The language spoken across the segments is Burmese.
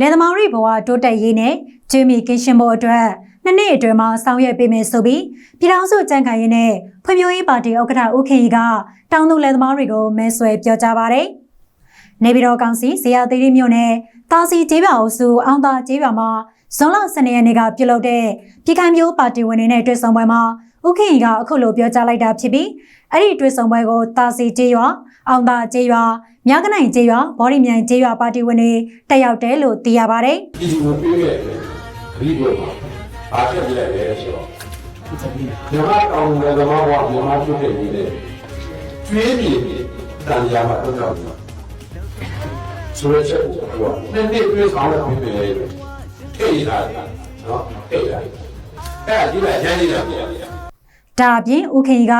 လယ်သမားတွေဘဝတိုးတက်ရေးနဲ့ကျွေးမီကင်းရှင်းဖို့အတွက်နှစ်နှစ်အတွင်းမှာဆောင်ရွက်ပေးမယ်ဆိုပြီးပြည်ထောင်စုကြံ့ခိုင်ရေးနဲ့ဖွံ့ဖြိုးရေးပါတီဥက္ကဋ္ဌဦးခင်ရီကတောင်သူလယ်သမားတွေကိုမဲဆွယ်ပြောကြားပါတယ်။နေပြည်တော်ကောင်စီဇေယျသီရိမြို့နယ်တာစီကျေးရွာအုပ်စုအောင်သာကျေးရွာမှာဇွန်လ12ရက်နေ့ကပြုလုပ်တဲ့ပြည်ခိုင်မျိုးပါတီဝင်တွေနဲ့တွေ့ဆုံပွဲမှာဦးခင်ရီကအခုလိုပြောကြားလိုက်တာဖြစ်ပြီးအဲ့ဒီတွေ့ဆုံပွဲကိုတာစီကျေးရွာ အောင်သာကျေးရွာမြကနိုင်ကျေးရွာဘော်ဒီမြိုင်ကျေးရွာပါတီဝင်တွေတက်ရောက်တယ်လို့သိရပါတယ်ဒီလိုပြေးခဲ့တယ်ခရီးပေါ်မှာအားချက်ပြလိုက်တယ်ဆိုတော့မြန်မာကောင်လည်းသမားဘဝမြန်မာဖြစ်တဲ့နေနဲ့ကျွေးမြေတန်ရာမှာတော့တော့ဆိုရချက်ကိုနှစ်နှစ်ပြေးဆောင်လို့ပြေးတယ်ထိတ်လာနော်ထိတ်လာအဲ့ဒီကရမ်းနေတာပြန်ဒါအပြင်ဦးခင်ကြီးက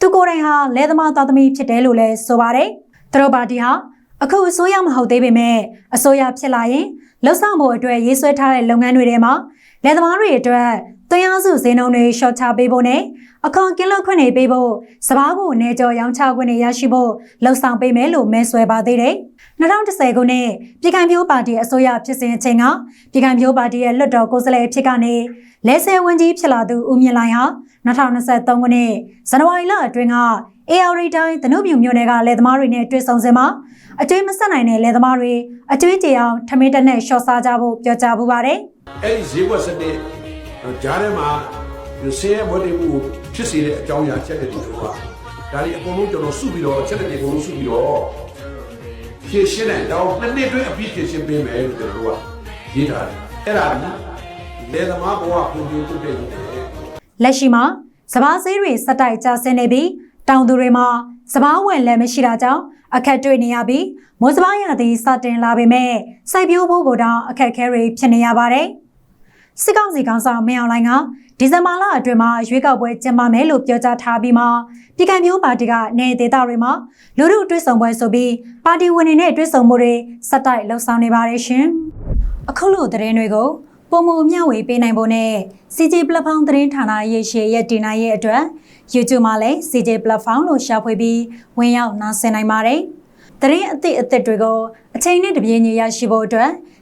သူကိုယ်တိုင်ဟာလယ်သမားသားသမီးဖြစ်တယ်လို့လည်းဆိုပါတယ်။သူတို့ပါတီဟာအခုအစိုးရမဟုတ်သေးပေမဲ့အစိုးရဖြစ်လာရင်လှုပ်ဆောင်မှုအတွက်ရေးဆွဲထားတဲ့လုပ်ငန်းတွေထဲမှာလယ်သမားတွေအတွက်သွင်းအားစုဈေးနှုန်းတွေရှော့ချပေးဖို့နဲ့အခွန်ကင်းလွတ်ခွင့်တွေပေးဖို့စပားကိုနေကြောရောင်းချခွင့်တွေရရှိဖို့လှုံ့ဆော်ပေးမယ်လို့မဲဆွဲပါသေးတယ်။ 2010ခုနှစ်ပြည်ခိုင်ဖြိုးပါတီအစိုးရဖြစ်စဉ်အချိန်ကပြည်ခိုင်ဖြိုးပါတီရဲ့လွှတ်တော်ကိုယ်စားလှယ်အဖြစ်ကနေလဲဆယ်ဝန်ကြီးဖြစ်လာသူဦးမြင့်လိုင်ဟာ2023ခုနှစ်ဇန်နဝါရီလအတွင်းက AR တိုင်းတနုမြူမြို့နယ်ကလယ်သမားတွေနဲ့တွေ့ဆုံစင်မှာအကျွေးမဆက်နိုင်တဲ့လယ်သမားတွေအကျွေးကြေအောင်ထမင်းတက်နဲ့ရှော့စားကြဖို့ပြောကြားပူပါတယ်။အဲ့ဒီဈေးကွက်စနစ်ဂျားထဲမှာဒီဆေးရဘတ်တွေကိုဖြစ်စေတဲ့အကြောင်းအရာချက်တွေတို့ကဒါတွေအကုန်လုံးကျွန်တော်စုပြီးတော့ချက်တွေအကုန်လုံးစုပြီးတော့ ဖြည့်ရှင်းတယ်တော့နှစ်နှစ်တွင်းအပြီးဖြည့်ရှင်းပေးမယ်လို့ကျွန်တော်တို့ကရေးထားတယ်အဲ့ဒါကလေသမားဘဝပုံပြတုတ်တဲ့လို့လက်ရှိမှာစပားဈေးတွေစက်တိုက်ကျဆင်းနေပြီးတောင်သူတွေမှာစပားဝယ်လည်းမရှိတာကြောင့်အခက်တွေ့နေရပြီးမိုးစပားရသည်စတင်လာပေမဲ့စိုက်ပျိုးဖို့ကိုတောင်အခက်အခဲတွေဖြစ်နေရပါတယ်။ စစ်ကောင်စီကောင်ဆောင်မင်းအောင်လှိုင်ကဒီဇင်ဘာလအတွင်းမှာရွေးကောက်ပွဲကျင်းပမယ်လို့ပြောကြားထားပြီးမှပြည်ကံမျိုးပါတီကနေဒေသတွေမှာလူထုတွဲဆောင်ပွဲဆိုပြီးပါတီဝင်တွေနဲ့တွဲဆောင်မှုတွေစက်တိုက်လှုပ်ဆောင်နေပါတယ်ရှင်။အခုလိုသတင်းတွေကိုပုံမမျှဝေပေးနိုင်ဖို့နဲ့ CJ Platform သတင်းဌာနရဲ့ရှေ့ရဲ့တင်နိုင်ရဲ့အတွက် YouTube မှာလည်း CJ Platform လို့ရှာဖွေပြီးဝင်ရောက်နားဆင်နိုင်ပါတယ်။သတင်းအသစ်အသစ်တွေကိုအချိန်နဲ့တပြေးညီရရှိဖို့အတွက်